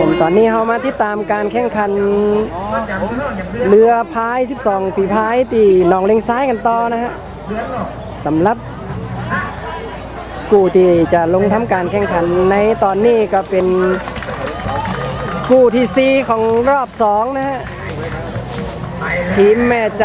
ผมตอนนี้เรามาติดตามการแข่งขัน เรือพาย 12 ฝีพายตีหนองเลงซ้ายกันต่อนะฮะสำหรับกูที่จะลงทำการแข่งขันในตอนนี้ก็เป็นกูที่ซีของรอบ2นะฮะทีมแม่ใจ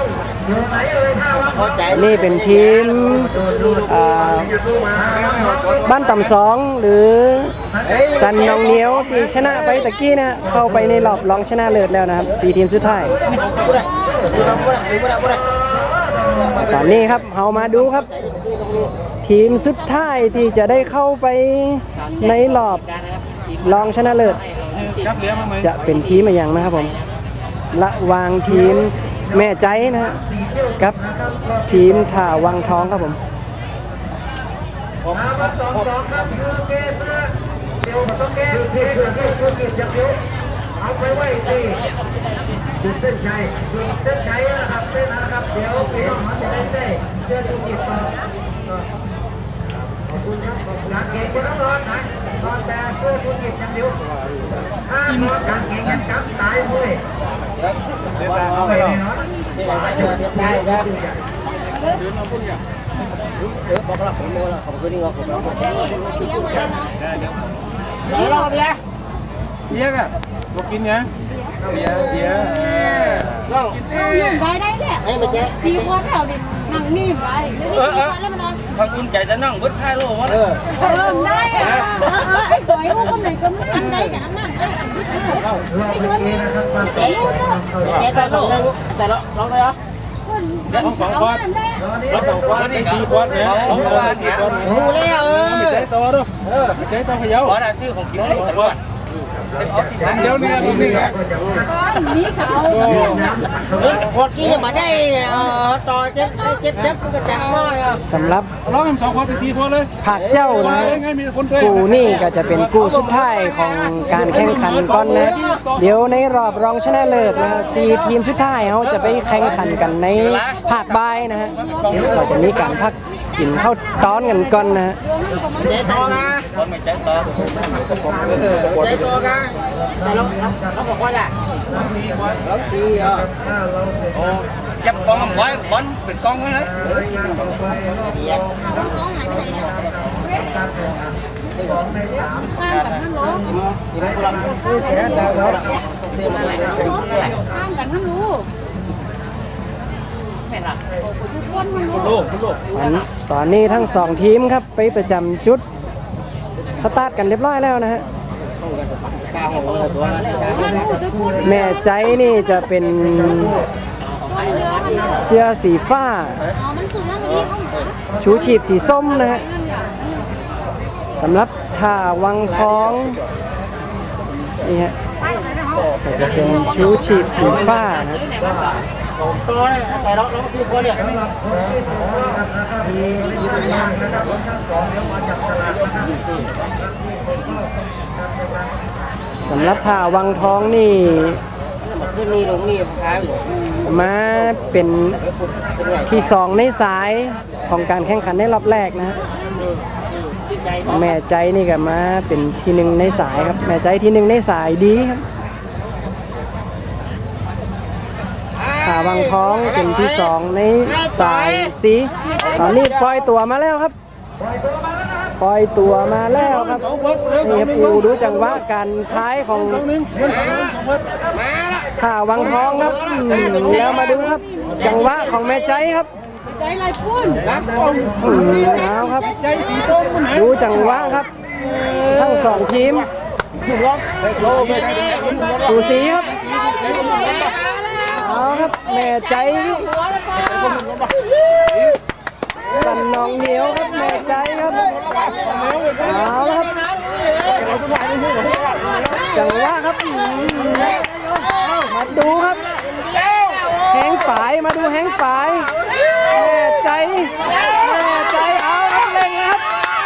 ทีมอ่าบ้านต่ำสองหรือสันนองเหนียวที่ชนะไปตะกี้นะเข้าไปในรอบรองชนะเลิศแล้วนะครับสี่ทีมสุดท้ายตอนนี้ครับเรามาดูครับ ทีมสุดท้ายที่จะได้เข้าไปในรอบรองชนะเลิศจะเป็นทีมอะไรอย่างนะครับผมระวางทีม แม่ใจนะฮะกับ ทีมท่าวังทองครับผมเอาไปไว้ที่จุดเส้นชัยจุดเส้นชัยนะครับเส้นนะครับเดี๋ยวพี่น้องมันจะได้ได้เชื่อธุรกิจต่อขอบคุณครับขอบคุณการเก่งคนต้องรอนะรอนแต่เชื่อธุรกิจอย่างเดียวถ้านอนการเก่งกันจับตายเลย เนาะเบียร์แบบบอกกินไงเบียร์เบียร์ไปได้แหละสี่คนแถวดินั่งนิ่ มไปแล้วนี่สี่คนแล้วมันนอนถ้าคุณใจจะนั่งเบิดท้ายโลกวะเริ่มได้อะเออเออไอ้ต่อยว่าคนไหนก็ไม่อันใดกับอันนั้นไอ้อันนี้ไอ้เงินนี่เจ๊รู้ตัวเจ๊ตาโลกคนสองคนได้รถสองควอดได้สี่ควอดเนี่ยสองควอดสี่ควอดเนี่ยรู้แล้วเออไม่ใจตัวด้วยไม่ใจตัวพะเยาขอหน้าชื่อของกินนี่ตลอด เอาติดตามเดี๋ยวนี้ลูกนี่ไงมีสาวหดกี้มาได้ต่อเจ็ดเจ็ดเจ็บก็จับน้อยอะสำหรับร้องสองควอดไปสี่ควอดเลยผักเจ้านะไงมีคนเตะกูนี่ก็จะเป็นกูสุดท้ายของการแข่งขันก่อนนะ เดี๋ยวในรอบรองชนะเลิศนะสี่ทีมสุดท้ายเขาจะไปแข่งขันกันในภาคบ่ายนะฮะเดี๋ยวก็จะมีการพัก กินข้าวต้อนกันก่อนนะฮะเจ๊ต่อนะคนไม่ใจต่อใจต่อนะแต่เราเราบอกว่าแหละสี่ควอดเราสี่อะโอ้จับกองไว้บอลเป็นกองไว้เลยน้องหายไปไหนเนี่ยข้างกับท่านรู้ข้างกับท่า นรู้ทุกคนมันรู้ลูกลูกอันตอนนี้ทั้งสองทีมครับไปประจำจุด สตาร์ทกันเรียบร้อยแล้วนะฮะท่านรู้ทุกคนแม่ใจนี่จะเป็นเรือมันนะเสื้อสีฟ้าอ๋อมันสุดแล้วมันที่เข้ามาชูชีพสีส้มนะฮะสำหรับท่าวังทองนี่ฮะก็จะเป็นชูชีพสีฟ้านะ ตัวเนี่ยแต่เราเราสี่คนเนี่ยสำหรับท่าวังทองนี่ขึ้นนี่ลงนี่ผมายมาเป็นที่สองในสายของการแข่งขันในรอบแรกนะฮะแม่ใจนี่ก็มาเป็นที่หนึ่งในสายครับ แม่ใจที่หนึ่งในสายดีครับาวังท้องเป็นที่สองในสายสีตอนนี้ปล่อยตัวมาแล้วครับปล่อยตัวมาแล้วครับนี่ครับดูดูจังหวะการพายของสองหนึ่งเงินสองหนึ่งสองควอดท่าวังทองครับแล้วมาดูครับ จังหวะของแม่ใจครับใจลายพุ่นรักองอืมเอาครับใจสีส้มดูจังหวะครับ ทั้งสองทีมสูสีครับ ครับ แม่ใจสันนองเหนียวครับแม่ใจครับเอาละครับจังหวะครับมมาดูครับแหงฝายมาดูแหงฝายแม่ใจแม่ใจเอาครับเล่งนะครับ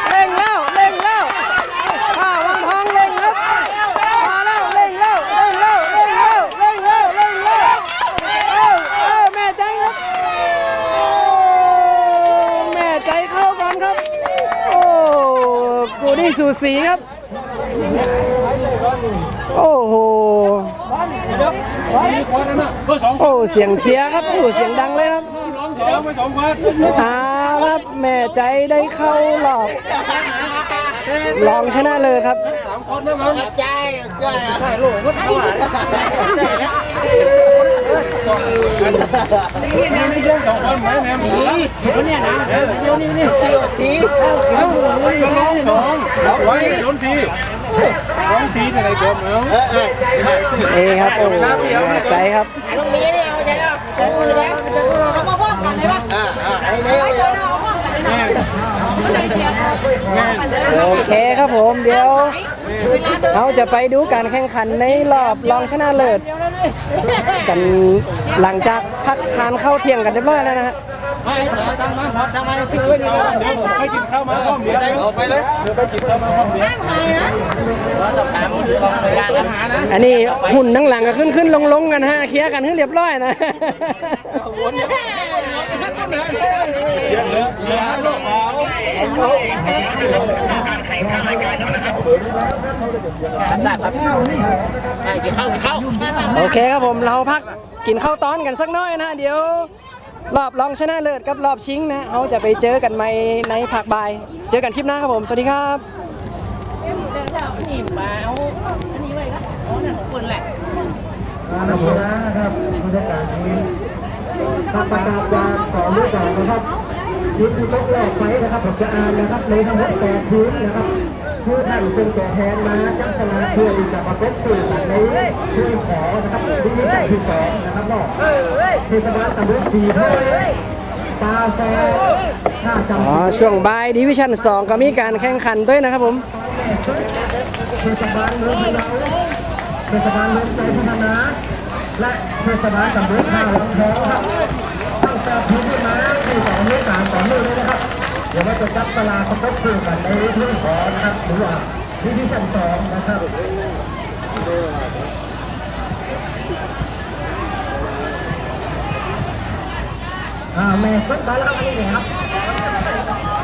เล่งแล้วเล่งแล้วข้าวังทองเล่งครับมาแล้วเล่งแล้วเล่งแล้วเล่งแล้วเล่งแล้วเล่งแล้วเอ้าเอ้าแม่ใจครับ แม่ใจเข้ากันครับ โอ้กู นี่สูสีครับ โอ้โหโอ้เสียงเชียร์ครับโอ้เสียงดังเลยครับร้องสองไปสองคนเอาครับแม่ใจได้เข้ารอบรองชนะเลยครับสามคนนะมันใจใจใช่ลูกก็ทำอะ ไรไม่ใช่สองคนไหมแหนมสีเนี่ยนะเดี๋ยวนี่นี่เกี่ยวสีร้องสองร้องไว้ร้องสีร้องสีอะไรก่อนเนาะเออเออเอครับโอ้แม่ใจครับลูกนี้เนี่ยเอาใจแล้วจะพูแล้วเอามาบอกกันเลยป่ะอ่าอ่าไอ้เจอเอาบอกกันเลย โอเคครับผมเดี๋ยวเราจะไปดูการแข่งขันในรอบรองชนะเลิศกันหลังจากพักทานข้าวเที่ยงกันเรียบร้อยแล้วนะฮะ ไม่เดี๋ยวตั้งมาตั้งมาซื้อเดี๋ยวเดี๋ยวไปกินข้าวมาพร้อมเดี๋ยวไปเลยเดี๋ยวไปกินข้าวมาพร้อมเดี๋ยวนั่งไห้นะอันนี้หุ่นทั้งหลังก็ขึ้นขึ้นลงลงกันฮะเคลียร์กันให้เรียบร้อยนะเดี๋ยวเดี๋ยวเดี๋ยวลูกเอาโอเคครับผมเราพักกินข้าวต้อนกันสักน้อยนะเดี๋ยว รอบรองชนะเลิศกับรอบชิงนะเขาจะไปเจอกันใหม่ในภาคบ่าย เจอกันคลิปหน้าครับผม สวัสดีครับการนำชนะนะครับบรรยากาศนี้ตามประกาศการต่อเนื่องกันนะครับทีมที่ตกรอบไฟนะครับผมจะอ่านนะครับในทั้งหมดแปดทีมนะครับ ผู้ท่านเป็นตัวแทนมาจับสลากเพื่อที่จะประกบสื่อในทีมขอนะครับทีมที่สองนะครับก็เทศบาลตำบลสีห้วยตาแฟท่าจำอ๋อช่วงบ่ายดิวิชั่น2 ก็มีการแข่งขันด้วยนะครับผมเทศบาลเมืองพะเยาเทศบาลเมืองใจพัฒนาและเทศบาลตำบลท่าวังทองครับตั้งแต่พื้นที่มาที่สองเมษายนต่อเนื่องเลยนะครับ ดี๋ยวเราจะจับตลาดประกบคู่กันในเรื่องของนะครับหรือว่าที่ที่ชั้นสองนะครับอ่าแม่กดไปแล้วครับอันนี้เนี่ครับ